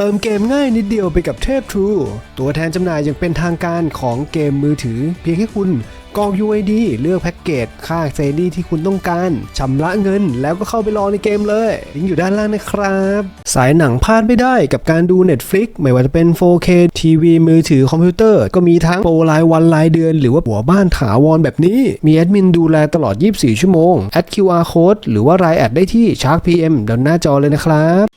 เติมเกมง่ายนิดเดียวไปกับเทพ True ตัวแทนจำหน่ายอย่างเป็นทางการของเกมมือถือ เพียงแค่คุณกรอก UID เลือกแพ็กเกจ ค่าเซรีที่คุณต้องการชำระเงินแล้วก็เข้าไปรอในเกมเลย ลิงก์อยู่ด้านล่างนะครับ สายหนังพลาดไม่ได้กับการดู Netflix ไม่ว่าจะเป็น 4K ทีวีมือถือคอมพิวเตอร์ ก็มีทั้งโปรรายวันรายเดือน หรือว่าหัวบ้านถาวรแบบนี้ มีแอดมินดูแลตลอด 24 ชั่วโมงแอด QR Code หรือว่ารายแอดได้ที่ Shark PM ด้านหน้าจอเลยนะครับ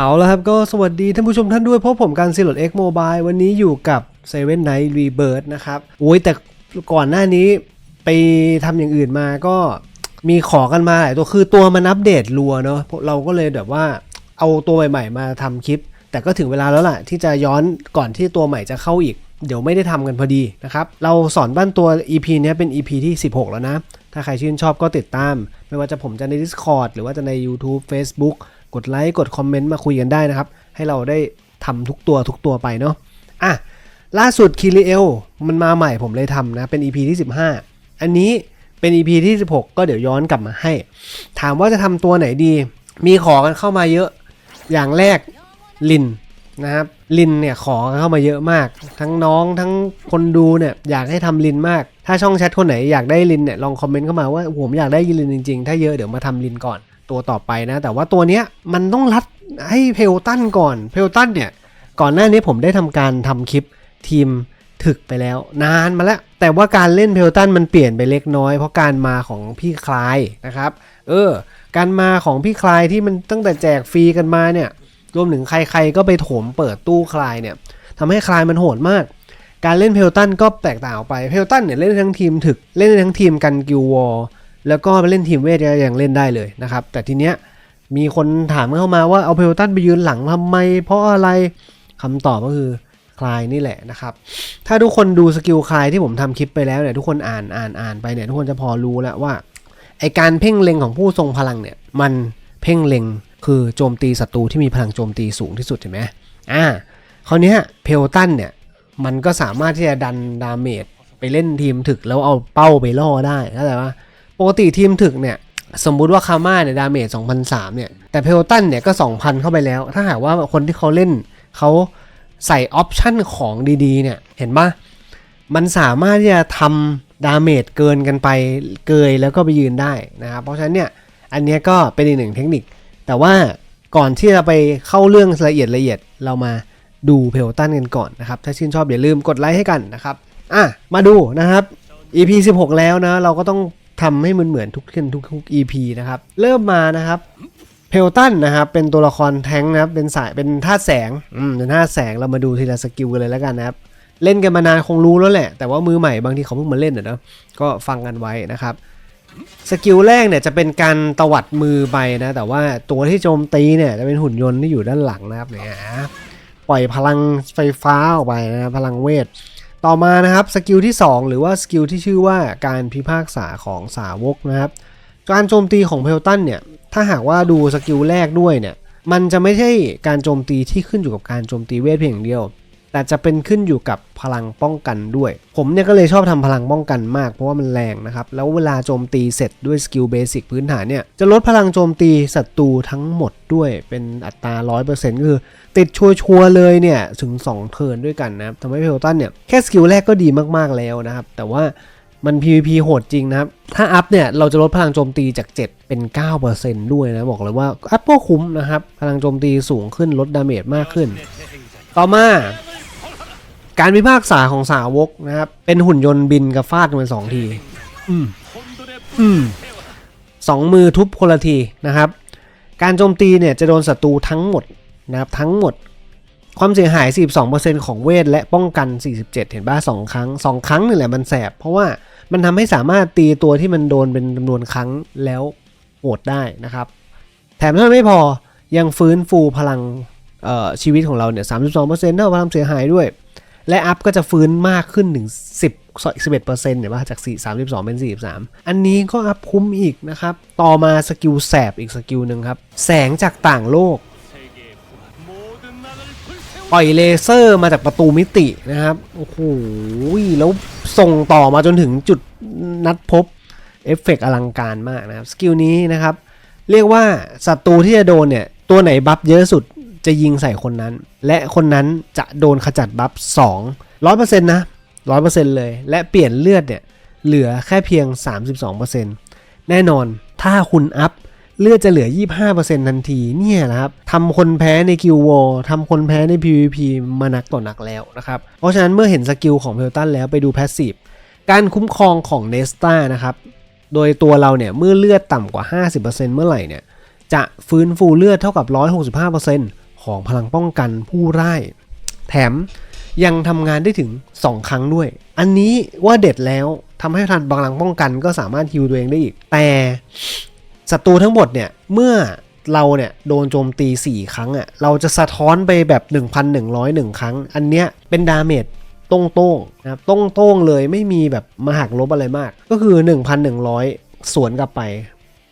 เอาละครับก็สวัสดีท่านผู้ชมท่านด้วยพราะผมการซีโรดเอ็กโมบายวันนี้อยู่กับ Seven Night Rebirth นะครับโอ้ยแต่ก่อนหน้านี้ไปทำอย่างอื่นมาก็มีขอกันมาหลายตัวคือตัวมันอัปเดตรัวเนาะเราก็เลยแบบว่าเอาตัวใหม่ๆมาทำคลิป แต่ก็ถึงเวลาแล้วล่ะ ที่จะย้อนก่อนที่ตัวใหม่จะเข้าอีก เดี๋ยวไม่ได้ทำกันพอดีนะครับ เราสอนบ้านตัว EP เนี้ยเป็น EP ที่ 16 แล้วนะ ถ้าใครชื่นชอบก็ติดตาม ไม่ว่าจะผมจะใน Discord หรือว่าจะใน YouTube Facebook กดไลค์กดคอมเมนต์มาคุยกันได้นะครับ ให้เราได้ทำทุกตัวทุกตัวไปเนาะอะล่าสุดคิริเอลมันมาใหม่ผมเลยทำนะ เป็น EP ที่ 15 อันนี้เป็น EP ที่ 16 ก็เดี๋ยวย้อนกลับมาให้ ถามว่าจะทำตัวไหนดี มีขอกันเข้ามาเยอะ อย่างแรกลินนะครับลินเนี่ยขอเข้ามาเยอะมาก ทั้งน้องทั้งคนดูเนี่ยอยากให้ทำลินมาก ถ้าช่องแชทคนไหนอยากได้ลินเนี่ยลองคอมเมนต์เข้ามาว่าผมอยากได้ลินจริงๆ ถ้าเยอะเดี๋ยวมาทำลินก่อน ตัวต่อไปนะ แต่ว่าตัวเนี้ยมันต้องรัดให้เพลตันก่อนเพลตันเนี่ยก่อนหน้านี้ผมได้ทำการทำคลิปทีมถึกไปแล้วนานมาแล้ว แต่ว่าการเล่นเพลตันมันเปลี่ยนไปเล็กน้อย เพราะการมาของพี่คลายนะครับ เออ การมาของพี่คลายที่มันตั้งแต่แจกฟรีกันมาเนี่ยรวมถึงใครๆก็ไปโถมเปิดตู้คลายเนี่ยทำให้คลายมันโหดมาก การเล่นเพลตันก็แตกต่างออกไปเพลตันเนี่ยเล่นทั้งทีมถึกเล่นทั้งทีมกันกิววอล แล้วก็เล่นทีมเวทก็ยังเล่นได้เลยนะครับ แต่ทีเนี้ยมีคนถามเข้ามาว่าเอาเพลตันไปยืนหลังทำไม เพราะอะไรคำตอบก็คือคลายนี่แหละนะครับ ถ้าทุกคนดูสกิลคลายที่ผมทำคลิปไปแล้วเนี่ยทุกคนอ่านอ่านอ่านไปเนี่ยทุกคนจะพอรู้แล้วว่าไอการเพ่งเล็งของผู้ทรงพลังเนี่ยมันเพ่งเล็งคือโจมตีศัตรูที่มีพลังโจมตีสูงที่สุดเห็นไหมอ่าคราวเนี้ยเพลตันเนี่ยมันก็สามารถที่จะดันดาเมจไปเล่นทีมถึกแล้วเอาเป้าไปล่อได้เข้าใจปะ ปกติทีมถึกเนี่ยสมมุติว่าคาม่าเนี่ยดาเมจ2,003เนี่ยแต่เพลตันเนี่ยก็ 2,000 เข้าไปแล้ว ถ้าหากว่าคนที่เขาเล่นเขาใส่ออปชั่นของดีๆเนี่ยเห็นปะมันสามารถที่จะทำดาเมจเกินกันไปเกยแล้วก็ไปยืนได้นะครับเพราะฉะนั้นเนี่ยอันนี้ก็เป็นอีกหนึ่งเทคนิค แต่ว่าก่อนที่จะไปเข้าเรื่องละเอียดละเอียดเรามาดูเพลตันกันก่อนนะครับ ถ้าชื่นชอบอย่าลืมกดไลค์ให้กันนะครับอะมาดูนะครับ EP 16 แล้วนะเราก็ต้อง ทำให้มันเหมือนทุกเทนทุกทุก EP นะครับ เริ่มมานะครับเพลตันนะครับเป็นตัวละครแท้งนะครับเป็นสายเป็นธาแสงอืมเป็นธาแสงเรามาดูทีละสกิลกันเลยแล้วกันนะครับ เล่นกันมานานคงรู้แล้วแหละ แต่ว่ามือใหม่บางทีเขาเพิ่งมาเล่นอะเนาะก็ฟังกันไว้นะครับสกิลแรกเนี่ยจะเป็นการตวัดมือไปนะ แต่ว่าตัวที่โจมตีเนี่ยจะเป็นหุ่นยนต์ที่อยู่ด้านหลังนะครับเนี่ยปล่อยพลังไฟฟ้าออกไปนะพลังเวท ต่อมานะครับสกิลที่ 2 หรือว่าสกิลที่ชื่อว่าการพิพากษาของสาวกนะครับ การโจมตีของเพลตันเนี่ย ถ้าหากว่าดูสกิลแรกด้วยเนี่ย มันจะไม่ใช่การโจมตีที่ขึ้นอยู่กับการโจมตีเวทเพียงอย่างเดียว แต่จะเป็นขึ้นอยู่กับพลังป้องกันด้วย ผมเนี่ยก็เลยชอบทำพลังป้องกันมากเพราะว่ามันแรงนะครับ แล้วเวลาโจมตีเสร็จด้วยสกิลเบสิกพื้นฐานเนี่ย จะลดพลังโจมตีศัตรูทั้งหมดด้วยเป็นอัตรา 100%ก็คือ ติดชัวร์เลยเนี่ย ถึง 2 เทิร์นด้วยกันนะครับทำให้เพลตันเนี่ย แค่สกิลแรกก็ดีมากๆแล้วนะครับ แต่ว่ามัน PVP โหดจริงนะครับ ถ้าอัพเนี่ย เราจะลดพลังโจมตีจาก 7 เป็น 9%ด้วยนะ บอกเลยว่าอัพก็คุ้มนะครับ พลังโจมตีสูงขึ้นลดดาเมจมากขึ้น ต่อมา การพิพากษาของสาวกนะครับ เป็นหุ่นยนต์บินกับฟาดมันสองทีอืมอืมสองมือทุบคนละทีนะครับ การโจมตีเนี่ยจะโดนศัตรูทั้งหมดนะครับทั้งหมด ความเสียหาย 42%ของเวทและป้องกัน 47 เห็นป่ะสองครั้งสองครั้งนี่แหละมันแสบ เพราะว่ามันทำให้สามารถตีตัวที่มันโดนเป็นจำนวนครั้งแล้วโหดได้นะครับ แถมเท่านั้นไม่พอยังฟื้นฟูพลังเอ่อชีวิตของเราเนี่ย 32%เท่าพลังเสียหายด้วย และอัพก็จะฟื้นมากขึ้นถึง 10 11%เห็นป่ะจาก 4 32 เป็น 43 อันนี้ก็อัพคุ้มอีกนะครับ ต่อมาสกิลแสบอีกสกิลหนึ่งครับ แสงจากต่างโลกปล่อยเลเซอร์มาจากประตูมิตินะครับ โอ้โห แล้วส่งต่อมาจนถึงจุดนัดพบ เอฟเฟกต์อลังการมากนะครับ สกิลนี้นะครับ เรียกว่าศัตรูที่จะโดนเนี่ย ตัวไหนบัฟเยอะสุด จะยิงใส่คนนั้น และคนนั้นจะโดนขจัดบัฟ2 100%นะ100%เลย และเปลี่ยนเลือดเนี่ยเหลือแค่เพียง 32%แน่นอนถ้าคุณอัพเลือดจะเหลือ 25%ทันทีเนี่ยนะครับทำคนแพ้ในกิลวอลทำคนแพ้ใน PVP มานักต่อนักแล้วนะครับ เพราะฉะนั้นเมื่อเห็นสกิลของเพลตันแล้วไปดูแพสซีฟการคุ้มครองของเนสตานะครับ โดยตัวเราเนี่ยเมื่อเลือดต่ำกว่า 50%เมื่อไหร่เนี่ยจะฟื้นฟูเลือดเท่ากับ 165% ของพลังป้องกันผู้ร่าย แถมยังทำงานได้ถึง 2 ครั้งด้วย อันนี้ว่าเด็ดแล้วทำให้ทันพลังป้องกันก็สามารถฮิวตัวเองได้อีก แต่ศัตรูทั้งหมดเนี่ยเมื่อเราเนี่ยโดนโจมตี 4 ครั้งอะ่ะเราจะสะท้อนไปแบบ 1,101 ครั้ง อันเนี้ยเป็นดาเมจตรงๆนะครับตรงๆเลยไม่มีแบบมาหักลบอะไรมาก ก็คือ 1,100 สวนกลับไป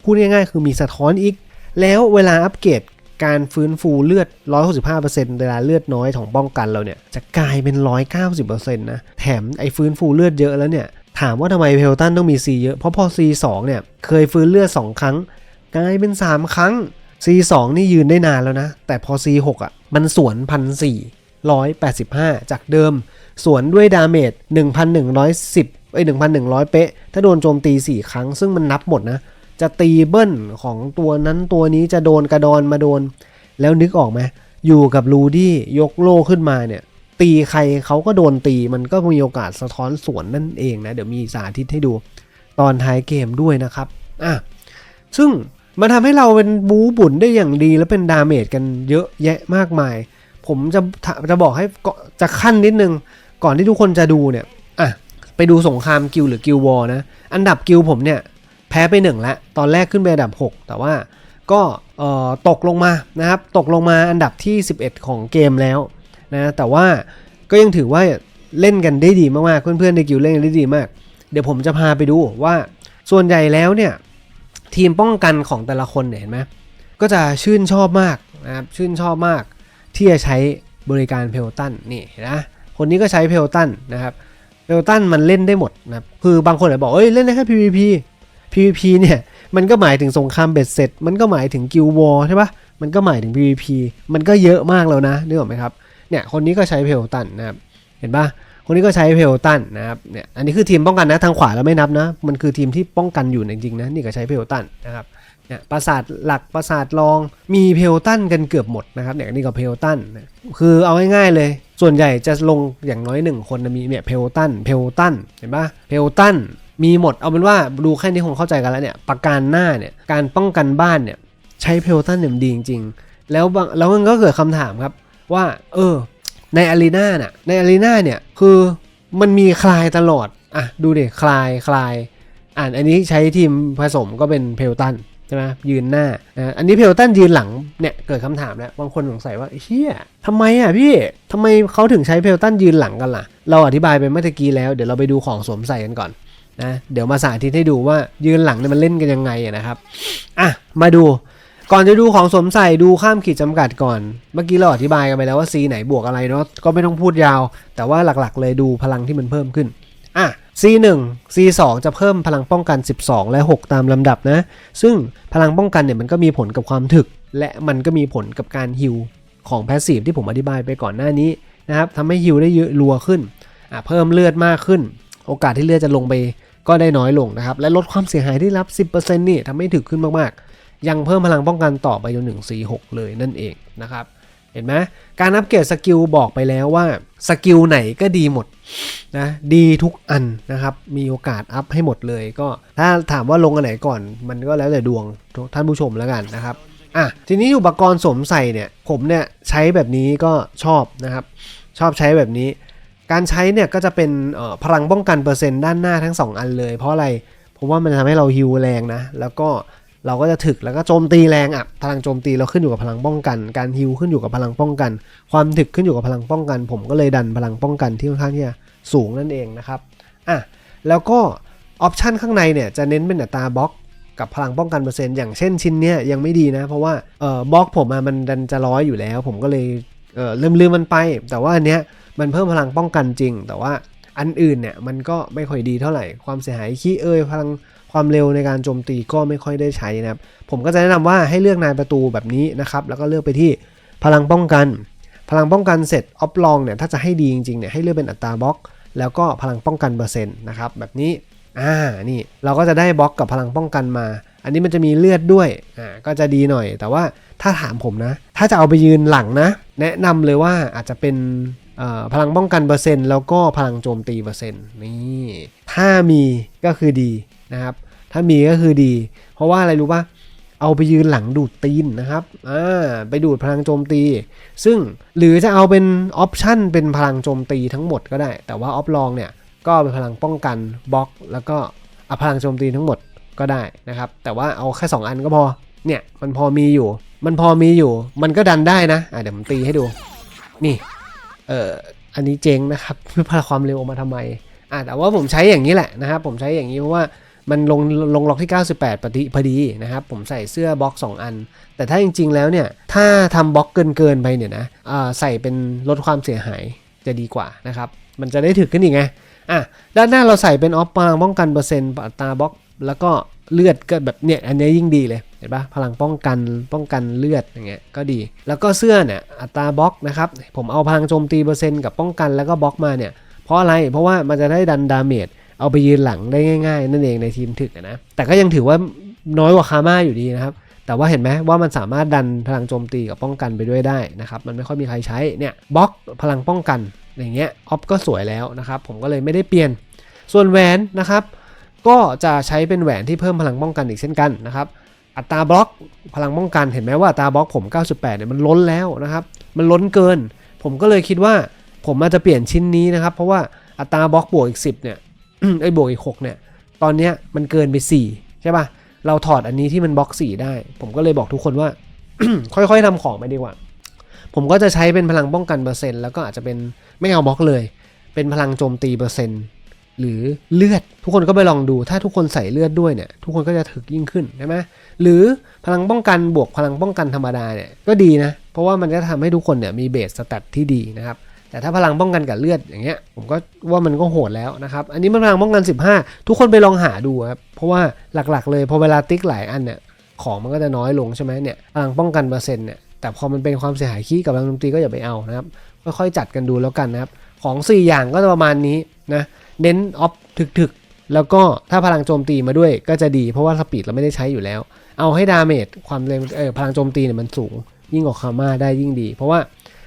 พูดง่ายๆ คือมีสะท้อนอีก แล้วเวลาอัปเกรด การฟื้นฟูเลือด 165%เวลาเลือดน้อยของป้องกันเราเนี่ย จะกลายเป็น 190%นะ แถมไอ้ฟื้นฟูเลือดเยอะแล้วเนี่ย ถามว่าทำไมเพลตันต้องมี C เยอะ เพราะพอ C2 เนี่ย เคยฟื้นเลือด 2 ครั้ง กลายเป็น 3 ครั้ง C2 นี่ยืนได้นานแล้วนะ แต่พอ C6 อะ มันสวน1,485จากเดิม สวนด้วยดาเมจ1,110เอ้ย1,100 เป๊ะ ถ้าโดนโจมตี 4 ครั้ง ซึ่งมันนับหมดนะ จะตีเบิ้ลของตัวนั้นตัวนี้จะโดนกระดอนมาโดน แล้วนึกออกไหมอยู่กับรูดี้ยกโล่ขึ้นมาเนี่ย ตีใครเขาก็โดนตีมันก็มีโอกาสสะท้อนสวนนั่นเองนะ เดี๋ยวมีสาธิตให้ดูตอนท้ายเกมด้วยนะครับอะซึ่งมันทำให้เราเป็นบูบุญได้อย่างดีแล้วเป็นดาเมจกันเยอะแยะมากมาย ผมจะจะบอกให้ก็จะขั้นนิดนึง ก่อนที่ทุกคนจะดูเนี่ยอะไปดูสงครามกิลหรือกิลวอนะ อันดับกิลผมเนี่ย พ้ไปหนึ่งแล้วตอนแรกขึ้นไปอันดับ 6 แต่ว่าก็เอ่อตกลงมานะครับ ตกลงมาอันดับที่ 11 ของเกมแล้วนะแต่ว่าก็ยังถือว่าเล่นกันได้ดีมากๆ เพื่อนๆในกิลเล่นกันได้ดีมาก เดี๋ยวผมจะพาไปดูว่าส่วนใหญ่แล้วเนี่ย ทีมป้องกันของแต่ละคนเห็นไหมก็จะชื่นชอบมากนะครับชื่นชอบมาก ที่จะใช้บริการเพลตันนี่นะคนนี้ก็ใช้เพลตันนะครับเพลตันมันเล่นได้หมดนะค,คือบางคนอาจจะบอกเอ้ยเล่นได้แค่ PVP PVP เนี่ยมันก็หมายถึงสงครามเบ็ดเสร็จ มันก็หมายถึงกิลวอร์ใช่ปะมันก็หมายถึง PVP มันก็เยอะมากแล้วนะนึกออกไหมครับเนี่ยคนนี้ก็ใช้เพลตันนะครับเห็นปะคนนี้ก็ใช้เพลตันนะครับเนี่ยอันนี้คือทีมป้องกันนะทางขวาเราไม่นับนะ มันคือทีมที่ป้องกันอยู่จริงๆนะนี่ก็ใช้เพลตันนะครับเนี่ยปราสาทหลักปราสาทรองมีเพลตันกันเกือบหมดนะครับเนี่ยนี่ก็เพลตันนะคือเอาง่ายๆเลย ส่วนใหญ่จะลงอย่างน้อยหนึ่งคนนะมีเนี่ยเพลตันเพลตันเห็นปะเพลตัน มีหมดเอาเป็นว่าดูแค่นี้คงเข้าใจกันแล้วเนี่ยประการหน้าเนี่ยการป้องกันบ้านเนี่ยใช้เพลตันเนี่ยดีจริงๆ แล้วบางแล้วมันก็เกิดคำถามครับว่า เออ ในอารีนาน่ะในอารีนาเนี่ยคือมันมีคลายตลอดอะดูดิคลายคลายอ่านอันนี้ใช้ทีมผสมก็เป็นเพลตันใช่ไหมยืนหน้าอันนี้เพลตันยืนหลังเนี่ยเกิดคำถามแล้วบางคนสงสัยว่าเชี่ยทำไมอะพี่ทำไมเขาถึงใช้เพลตันยืนหลังกันล่ะ เราอธิบายไปเมื่อกี้แล้วเดี๋ยวเราไปดูของสวมใส่กันก่อน นะเดี๋ยวมาสาธิตให้ดูว่ายืนหลังเนี่ยมันเล่นกันยังไงนะครับอะมาดูก่อนจะดูของสวมใส่ดูข้ามขีดจำกัดก่อน เมื่อกี้เราอธิบายกันไปแล้วว่า C ไหนบวกอะไรเนาะก็ไม่ต้องพูดยาว แต่ว่าหลักๆ เลยดูพลังที่มันเพิ่มขึ้นอะ C1 C2 จะเพิ่มพลังป้องกัน 12 และ 6 ตามลำดับนะ ซึ่งพลังป้องกันเนี่ยมันก็มีผลกับความถึก และมันก็มีผลกับการฮิลของแพสซีฟที่ผมอธิบายไปก่อนหน้านี้นะครับทำให้ฮิลได้เยอะรัวขึ้นอะเพิ่มเลือดมากขึ้น โอกาสที่เลือดจะลงไป ก็ได้น้อยลงนะครับ และลดความเสียหายที่รับ 10%นี่ทำให้ถึกขึ้นมากๆ ยังเพิ่มพลังป้องกันต่อไปจนถึง46 เลยนั่นเองนะครับ เห็นไหมการอัปเกรดสกิลบอกไปแล้วว่าสกิลไหนก็ดีหมดนะดีทุกอันนะครับ มีโอกาสอัพให้หมดเลย ก็ถ้าถามว่าลงอันไหนก่อน มันก็แล้วแต่ดวงท่านผู้ชมแล้วกันนะครับอะทีนี้อุปกรณ์สวมใส่เนี่ยผมเนี่ยใช้แบบนี้ก็ชอบนะครับ ชอบใช้แบบนี้ การใช้เนี่ยก็จะเป็นพลังป้องกันเปอร์เซ็นต์ด้านหน้าทั้ง 2 อันเลย เพราะอะไรเพราะว่ามันจะทำให้เราฮิวแรงนะ แล้วก็เราก็จะถึกแล้วก็โจมตีแรงอะพลังโจมตีเราขึ้นอยู่กับพลังป้องกัน การฮิวขึ้นอยู่กับพลังป้องกัน ความถึกขึ้นอยู่กับพลังป้องกัน ผมก็เลยดันพลังป้องกันที่ค่อนข้างที่จะสูงนั่นเองนะครับอะแล้วก็ออปชันข้างในเนี่ยจะเน้นเป็นอัตราบล็อกกับพลังป้องกันเปอร์เซ็นต์อย่างเช่นชิ้นเนี้ยยังไม่ดีนะ เพราะว่าเอ่อบล็อกผมอะมันดันจะร้อยอยู่แล้ว ผมก็เลยเอ่อลืมลืมมันไป แต่ว่าอันเนี้ย มันเพิ่มพลังป้องกันจริง แต่ว่าอันอื่นเนี่ยมันก็ไม่ค่อยดีเท่าไหร่ ความเสียหายขี้เอ้ยพลังความเร็วในการโจมตีก็ไม่ค่อยได้ใช้นะครับ ผมก็จะแนะนำว่าให้เลือกนายประตูแบบนี้นะครับ แล้วก็เลือกไปที่พลังป้องกัน พลังป้องกันเสร็จออฟลองเนี่ยถ้าจะให้ดีจริงๆเนี่ยให้เลือกเป็นอัตราบล็อก แล้วก็พลังป้องกันเปอร์เซ็นต์นะครับแบบนี้อ่านี่เราก็จะได้บล็อกกับพลังป้องกันมา อันนี้มันจะมีเลือดด้วยอ่าก็จะดีหน่อย แต่ว่าถ้าถามผมนะ ถ้าจะเอาไปยืนหลังนะ แนะนำเลยว่าอาจจะเป็น พลังป้องกันเปอร์เซ็นต์แล้วก็พลังโจมตีเปอร์เซ็นต์นี่ถ้ามีก็คือดีนะครับ ถ้ามีก็คือดี เพราะว่าอะไรรู้ปะเอาไปยืนหลังดูดตีนนะครับอ่าไปดูดพลังโจมตี ซึ่งหรือจะเอาเป็นออปชันเป็นพลังโจมตีทั้งหมดก็ได้ แต่ว่าออฟลองเนี่ยก็เป็นพลังป้องกันบล็อก แล้วก็เอาพลังโจมตีทั้งหมดก็ได้นะครับ แต่ว่าเอาแค่ 2 อันก็พอเนี่ยมันพอมีอยู่ มันพอมีอยู่ มันก็ดันได้นะอะเดี๋ยวผมตีให้ดู นี่ เอ่ออันนี้เจ๊งนะครับพลังความเร็วออกมาทำไมอะแต่ว่าผมใช้อย่างนี้แหละนะครับ ผมใช้อย่างนี้เพราะว่ามันลงลงล็อกที่ 98ปฏิพอดีนะครับ ผมใส่เสื้อบล็อก 2 อัน แต่ถ้าจริง ๆ แล้วเนี่ย ถ้าทำบล็อกเกินเกินไปเนี่ยนะใส่เป็นลดความเสียหายจะดีกว่านะครับ มันจะได้ถึกขึ้นอีกไง อะ ด้านหน้าเราใส่เป็นออฟพลังป้องกันเปอร์เซ็นต์อัตราบล็อก แล้วก็เลือดก็แบบเนี่ย อันนี้ยิ่งดีเลย เห็นปะพลังป้องกันป้องกันเลือดอย่างเงี้ยก็ดี แล้วก็เสื้อเนี่ยอัตราบล็อกนะครับผมเอาพลังโจมตีเปอร์เซ็นต์กับป้องกันแล้วก็บล็อกมาเนี่ยเพราะอะไรเพราะว่ามันจะได้ดันดาเมจเอาไปยืนหลังได้ง่าย ๆ นั่นเองในทีมถึกนะแต่ก็ยังถือว่าน้อยกว่าคาม่าอยู่ดีนะครับแต่ว่าเห็นไหมว่ามันสามารถดันพลังโจมตีกับป้องกันไปด้วยได้นะครับมันไม่ค่อยมีใครใช้เนี่ยบล็อกพลังป้องกันอย่างเงี้ยออฟก็สวยแล้วนะครับผมก็เลยไม่ได้เปลี่ยน ส่วนแหวนนะครับก็จะใช้เป็นแหวนที่เพิ่มพลังป้องกันอีกเช่นกันนะครับ อัตราบล็อกพลังป้องกันเห็นไหมว่าอัตราบล็อกผม 98เนี่ยมันล้นแล้วนะครับ มันล้นเกิน ผมก็เลยคิดว่าผมอาจจะเปลี่ยนชิ้นนี้นะครับ เพราะว่าอัตราบล็อกบวกอีก 10เนี่ยไอ้บวกอีก 6 เนี่ย ตอนเนี้ยมันเกินไป 4 ใช่ป่ะ เราถอดอันนี้ที่มันบล็อก 4 ได้ ผมก็เลยบอกทุกคนว่า ค่อยๆทำของไปดีกว่า ผมก็จะใช้เป็นพลังป้องกันเปอร์เซ็นต์แล้วก็อาจจะเป็นไม่เอาบล็อกเลย เป็นพลังโจมตีเปอร์เซ็นต์ หรือเลือด ทุกคนก็ไปลองดู ถ้าทุกคนใส่เลือดด้วยเนี่ย ทุกคนก็จะถึกยิ่งขึ้นใช่ไหมหรือพลังป้องกันบวกพลังป้องกันธรรมดาเนี่ยก็ดีนะ เพราะว่ามันจะทำให้ทุกคนเนี่ยมีเบสสแตทที่ดีนะครับแต่ถ้าพลังป้องกันกับเลือดอย่างเงี้ยผมก็ว่ามันก็โหดแล้วนะครับ อันนี้มันพลังป้องกัน 15 ทุกคนไปลองหาดูครับ เพราะว่าหลักๆ เลยพอเวลาติ๊กหลายอันเนี่ยของมันก็จะน้อยลงใช่ไหมเนี่ยพลังป้องกันเปอร์เซ็นต์เนี่ยแต่พอมันเป็นความเสียหายขี้กับพลังโจมตีก็อย่าไปเอานะครับค่อยๆจัดกันดูแล้วกันนะครับของ 4 อย่างก็ประมาณนี้นะ เน้นออฟถึกๆ แล้วก็ถ้าพลังโจมตีมาด้วยก็จะดีเพราะว่าสปีดเราไม่ได้ใช้อยู่แล้ว เอาให้ดาเมจความเร็วเออพลังโจมตีเนี่ยมันสูง ยิ่งกว่าคาม่าได้ยิ่งดี เพราะว่า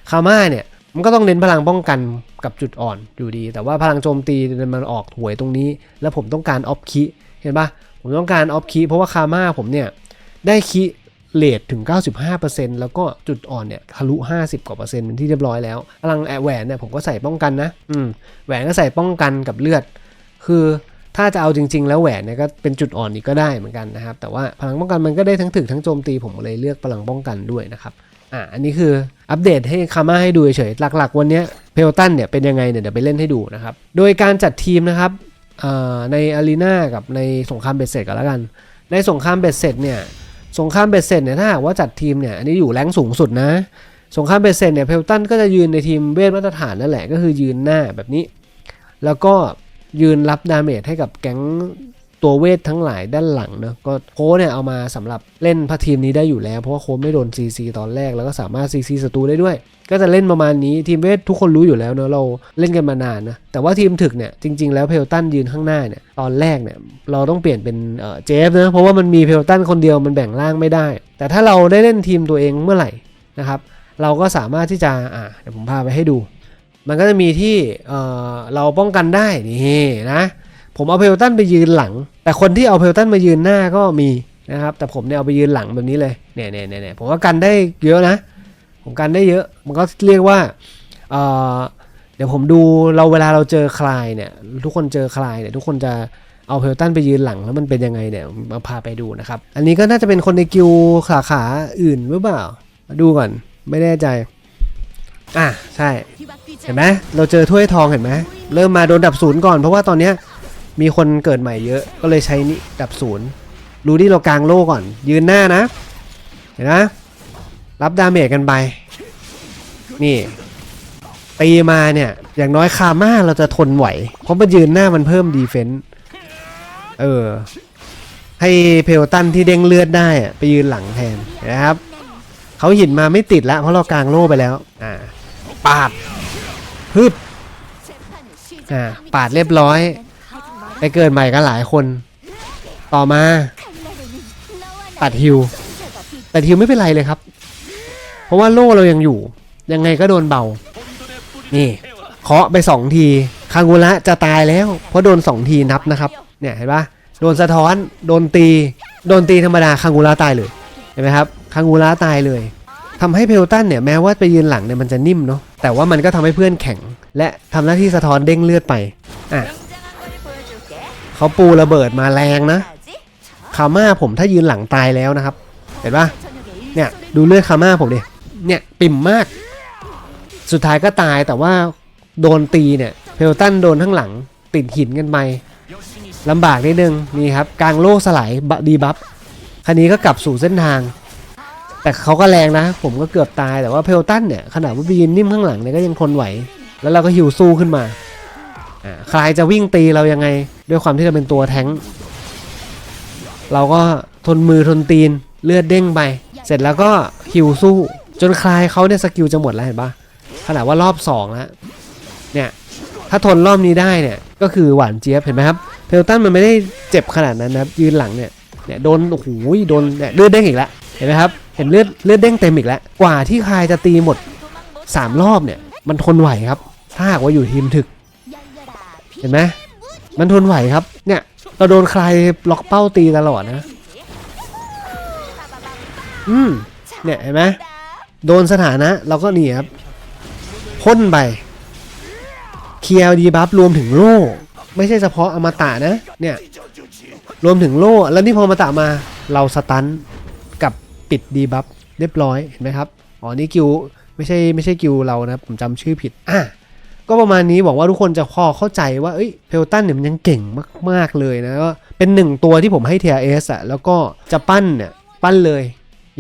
คาม่าเนี่ยมันก็ต้องเน้นพลังป้องกันกับจุดอ่อนอยู่ดี แต่ว่าพลังโจมตีมันออกหวยตรงนี้ แล้วผมต้องการออฟคิเห็นปะผมต้องการออฟคิเพราะว่าคาม่าผมเนี่ยได้คิ เลทถึง 95%แล้วก็จุดอ่อนเนี่ยทะลุ 50 กว่าเปอร์เซ็นต์เป็นที่เรียบร้อยแล้วพลังแหวนเนี่ยผมก็ใส่ป้องกันนะ อืมแหวนก็ใส่ป้องกันกับเลือด คือถ้าจะเอาจริง ๆ แล้วแหวนเนี่ยก็เป็นจุดอ่อนอีกก็ได้เหมือนกันนะครับ แต่ว่าพลังป้องกันมันก็ได้ทั้งถึกทั้งโจมตีผมเลยเลือกพลังป้องกันด้วยนะครับ อะอันนี้คืออัปเดตให้คาม่าให้ดูเฉยๆ หลัก ๆ วันนี้เพลตันเนี่ยเป็นยังไงเนี่ยเดี๋ยวไปเล่นให้ดูนะครับ โดยการจัดทีมนะครับในอารีนากับในสงครามเบ็ดเสร็จกันแล้วกัน ในสงครามเบ็ดเสร็จเนี่ย สงครามเบ็ดเสร็จเนี่ยถ้าหากว่าจัดทีมเนี่ยอันนี้อยู่แรงสูงสุดนะ สงครามเบ็ดเสร็จเนี่ยเพลตันก็จะยืนในทีมเวทมาตรฐานนั่นแหละก็คือยืนหน้าแบบนี้ แล้วก็ยืนรับดาเมจให้กับแก๊ง ตัวเวททั้งหลายด้านหลังเนอะก็โค้ชเนี่ยเอามาสำหรับเล่นพาทีมนี้ได้อยู่แล้ว เพราะว่าโค้ชไม่โดน CC ตอนแรกแล้วก็สามารถ CC ศัตรูได้ด้วย ก็จะเล่นประมาณนี้ทีมเวททุกคนรู้อยู่แล้วเนอะเราเล่นกันมานานนะแต่ว่าทีมถึกเนี่ยจริง ๆ แล้วเพลตันยืนข้างหน้าเนี่ยตอนแรกเนี่ยเราต้องเปลี่ยนเป็นเอ่อเจฟนะเพราะว่ามันมีเพลตันคนเดียวมันแบ่งร่างไม่ได้ แต่ถ้าเราได้เล่นทีมตัวเองเมื่อไหร่นะครับเราก็สามารถที่จะอ่าเดี๋ยวผมพาไปให้ดู มันก็จะมีที่เเราป้องกันได้นี่นะ ผมเอาเพลตันไปยืนหลัง แต่คนที่เอาเพลตันมายืนหน้าก็มีนะครับ แต่ผมเนี่ยเอาไปยืนหลังแบบนี้เลย เนี่ยเนี่ยเนี่ยผมว่ากันได้เยอะนะ ผมกันได้เยอะ มันก็เรียกว่าเออเดี๋ยวผมดูเราเวลาเราเจอคลายเนี่ย ทุกคนเจอคลายเนี่ยทุกคนจะเอาเพลตันไปยืนหลังแล้วมันเป็นยังไงเนี่ยมาพาไปดูนะครับ อันนี้ก็น่าจะเป็นคนในกิวขาขาอื่นหรือเปล่ามาดูก่อน ไม่แน่ใจ อะใช่ เห็นไหมเราเจอถ้วยทองเห็นไหมเริ่มมาโดนดับศูนย์ก่อนเพราะว่าตอนเนี้ย มีคนเกิดใหม่เยอะก็เลยใช้นี่ดับศูนย์รู้ที่เรากลางโล่ก่อน ยืนหน้านะ เห็นไหมรับดาเมจกันไป นี่ ตีมาเนี่ย อย่างน้อยคาม่าเราจะทนไหว เพราะมันยืนหน้ามันเพิ่มดีเฟนต์เออ ให้เพลตันที่เด้งเลือดได้อะไปยืนหลังแทนนะครับเขาหินมาไม่ติดแล้วเพราะเรากางโล่ไปแล้ว อ่า ปาดพึบอ่าปาดเรียบร้อย ไปเกิดใหม่กันหลายคน ต่อมา ตัดฮิวแต่ฮิวไม่เป็นไรเลยครับ เพราะว่าโล่เรายังอยู่ ยังไงก็โดนเบา นี่เคาะไปสองทีคางูระจะตายแล้ว เพราะโดนสองทีนับนะครับ เนี่ยเห็นปะโดนสะท้อน โดนตี โดนตีธรรมดาคางูระตายเลย เห็นไหมครับคางูระตายเลยทำให้เพลตันเนี่ยแม้ว่าไปยืนหลังเนี่ยมันจะนิ่มเนาะแต่ว่ามันก็ทำให้เพื่อนแข็ง และทำหน้าที่สะท้อนเด้งเลือดไปอะ เขาปูระเบิดมาแรงนะคาม่าผมถ้ายืนหลังตายแล้วนะครับ เห็นปะเนี่ยดูเลือดคาม่าผมดิเนี่ยปิ่มมาก สุดท้ายก็ตายแต่ว่าโดนตีเนี่ยเพลตันโดนข้างหลังติดหินกันไปลำบากนิดนึงนี่ครับกลางโลกสลายบดีบัฟคันนี้ก็กลับสู่เส้นทาง แต่เขาก็แรงนะ ผมก็เกือบตายแต่ว่าเพลตันเนี่ยขนาดว่าบีนนิ่มข้างหลังเนี่ยก็ยังทนไหว แล้วเราก็หิวสู้ขึ้นมาอ่าใครจะวิ่งตีเรายังไง ด้วยความที่เราเป็นตัวแท้งเราก็ทนมือทนตีนเลือดเด้งไป เสร็จแล้วก็หิวสู้ จนคลายเขาเนี่ยสกิลจะหมดแล้วเห็นปะขนาดว่ารอบสองแล้วเนี่ยถ้าทนรอบนี้ได้เนี่ยก็คือหวานเจี๊ยบเห็นไหมครับเพลตันมันไม่ได้เจ็บขนาดนั้นนะยืนหลังเนี่ยเนี่ยโดนโอ้โหโดนเนี่ยเลือดเด้งอีกแล้วเห็นไหมครับเห็นเลือดเลือดเด้งเต็มอีกแล้วกว่าที่คลายจะตีหมด 3 รอบเนี่ยมันทนไหวครับ ถ้าหากว่าอยู่ทีมถึก เห็นไหม มันทนไหวครับ เนี่ย เราโดนใครล็อกเป้าตีตลอดนะ อืม เนี่ยเห็นไหมโดนสถานะเราก็นี่ครับพ่นไป เคียวดีบัฟรวมถึงโล่ ไม่ใช่เฉพาะอมตะนะ เนี่ย รวมถึงโล่ แล้วนี่พออมตะมา เราสตันกับปิดดีบัฟเรียบร้อย เห็นไหมครับ อ๋อ นี่กิวไม่ใช่ไม่ใช่กิวเรานะ ผมจำชื่อผิด อะ ก็ประมาณนี้หวังว่าทุกคนจะพอเข้าใจว่าเอ้ยเพลตันเนี่ยมันยังเก่งมาก ๆเลยนะก็เป็นหนึ่งตัวที่ผมให้เทียเอสอะแล้วก็จะปั้นเนี่ยปั้นเลย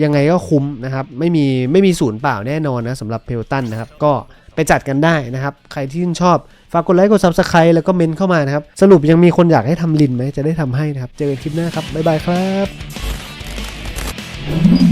ยังไงก็คุ้มนะครับ ไม่มีไม่มีศูนย์เปล่าแน่นอนนะสำหรับเพลตันนะครับ ก็ไปจัดกันได้นะครับ ใครที่ชอบ ฝากกดไลค์กด subscribe แล้วก็เมนเข้ามานะครับ สรุปยังมีคนอยากให้ทำลินไหมจะได้ทำให้นะครับ เจอกันคลิปหน้าครับ บ๊ายบายครับ